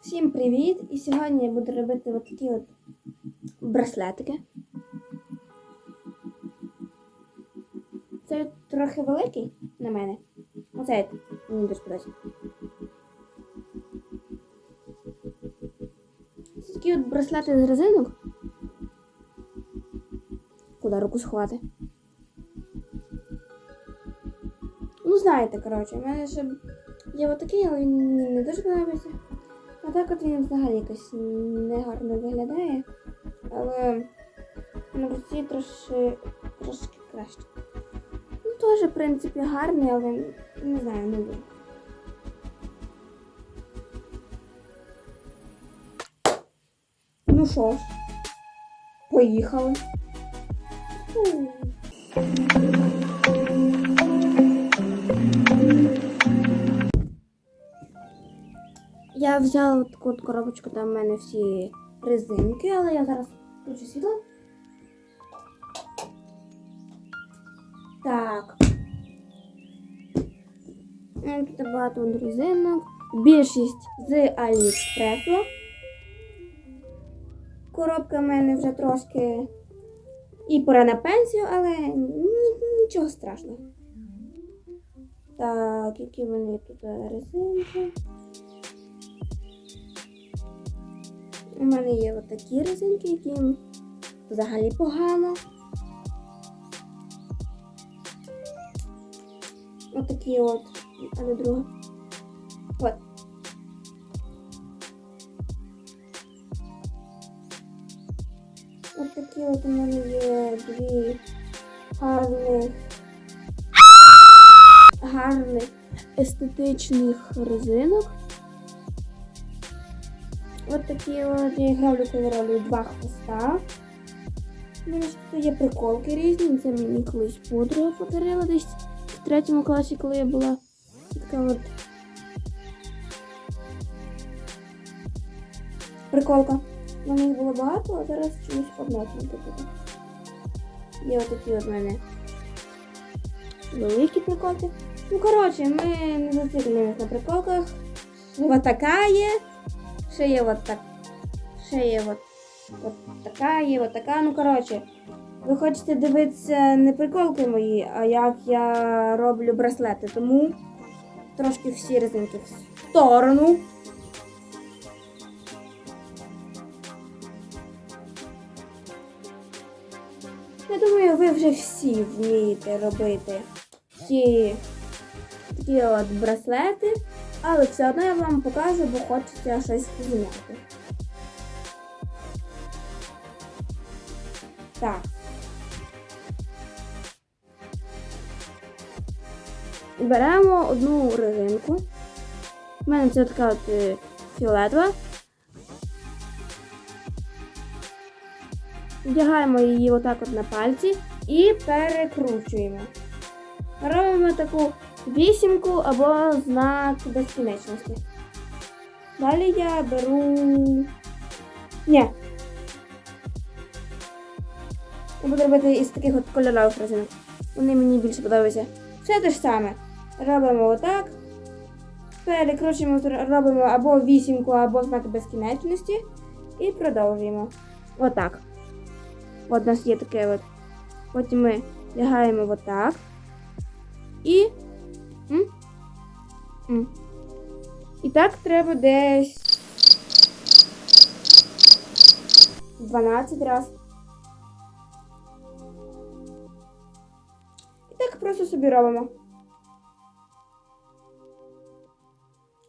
Всім привіт! І сьогодні я буду робити от такі от браслетики. Це трохи великий на мене. Оце мені дуже подобається. Такі от браслети з резинок. Куди руку сховати? Ну, знаєте, коротше, в мене ще є отакий, але він не дуже подобається. А так от він взагалі якось негарно виглядає. Але на руці трошки, трошки краще. Ну, теж, в принципі, гарний, але не знаю, не дуже. Ну що поїхали. Фу. Взяла таку коробочку, там в мене всі резинки, але я зараз включу світло. Так. Тут багато резинок. Більшість з Аліекспресу. Коробка в мене вже трошки і пора на пенсію, але нічого страшного. Так, які в мене тут резинки. У мене є отакі резинки, які взагалі погано. Отакі от, а не друга. От. От такі от у мене є дві гарних, гарних естетичних резинок. Такі от я гравлю кольорові два хвоста. У мене тут є приколки різні. Це мені колись подруга подарила десь в третьому класі, коли я була така от приколка. У мене їх було багато, а зараз чомусь одна буде. Є отакі от мене великі приколки. Ну, коротше, ми не зациклюємося на приколках. Ось така є. Ще є так. Ще є от, от така, є от така. Ну, коротше, ви хочете дивитися не приколки мої, а як я роблю браслети. Тому трошки всі резинки в сторону. Я думаю, ви вже всі вмієте робити ці такі от браслети, але все одно я вам покажу, бо хочеться щось зняти. Так. Беремо одну резинку. У мене це така от е, фіолетова. Вдягаємо її отак от на пальці і перекручуємо. Робимо таку вісімку або знак безкінечності. Далі я беру. Ні. Я буду робити із таких от кольорових резинок. Вони мені більше подобаються. Все те ж саме. Робимо отак. Перекручуємо, робимо або вісімку, або знак безкінечності. І продовжуємо. Отак. От у нас є таке от. Потім ми лягаємо отак. І. І так треба десь 12 раз. І так просто собі робимо.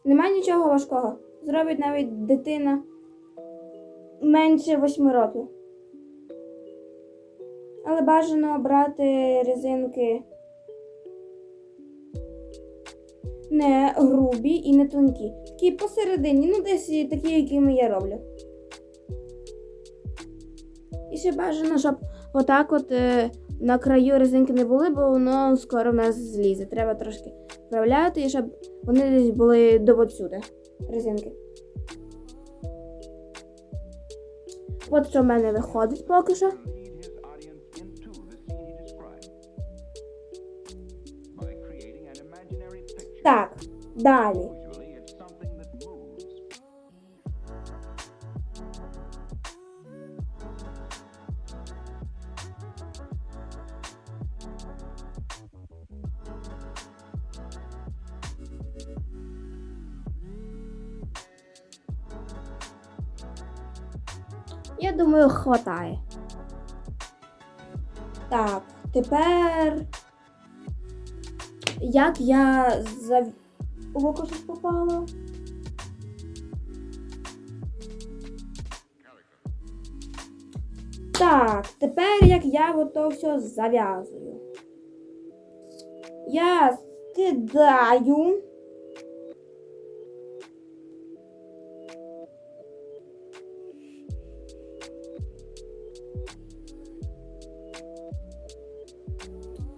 Нема нічого важкого. Зробить навіть дитина менше 8 років. Але бажано брати резинки не грубі і не тонкі. Такі посередині, ну десь такі, якими я роблю. І ще бажано, щоб отак от е, на краю резинки не були, бо воно скоро в нас злізе. Треба трошки вправляти, і щоб вони десь були до отсюди, резинки. От що в мене виходить поки що. Далі. Я думаю, хватає. Так, тепер. Як я зав... У око щось попало? Так, тепер як я ото все зав'язую. Я скидаю.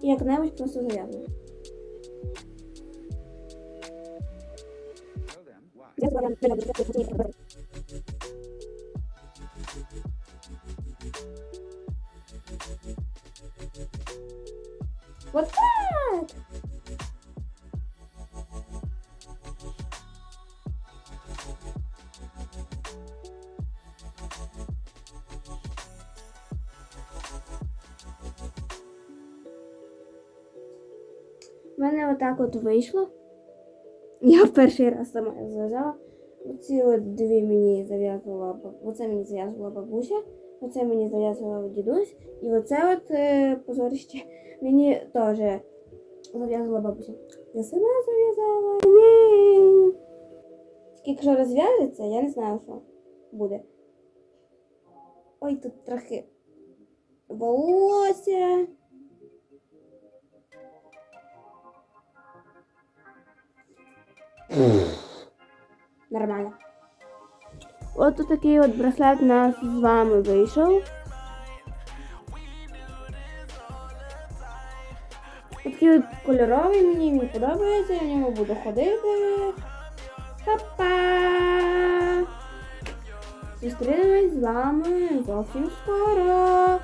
Як-небудь просто зав'язую. Вот так! У мене отак от вийшло. Я в перший раз сама зв'язала. Оці от дві мені зав'язувала оце мені зав'язувала бабуся, оце мені зав'язував дідусь, і оце от е, позорище мені теж зав'язувала бабуся. Я сама зав'язала. Якщо розв'яжеться, я не знаю, що буде. Ой, тут трохи волосся. Нормально. От такий от браслет у нас з вами вийшов. Такий от кольоровий мені він подобається, я в ньому буду ходити. Па-па! Зустрінемось з вами зовсім скоро.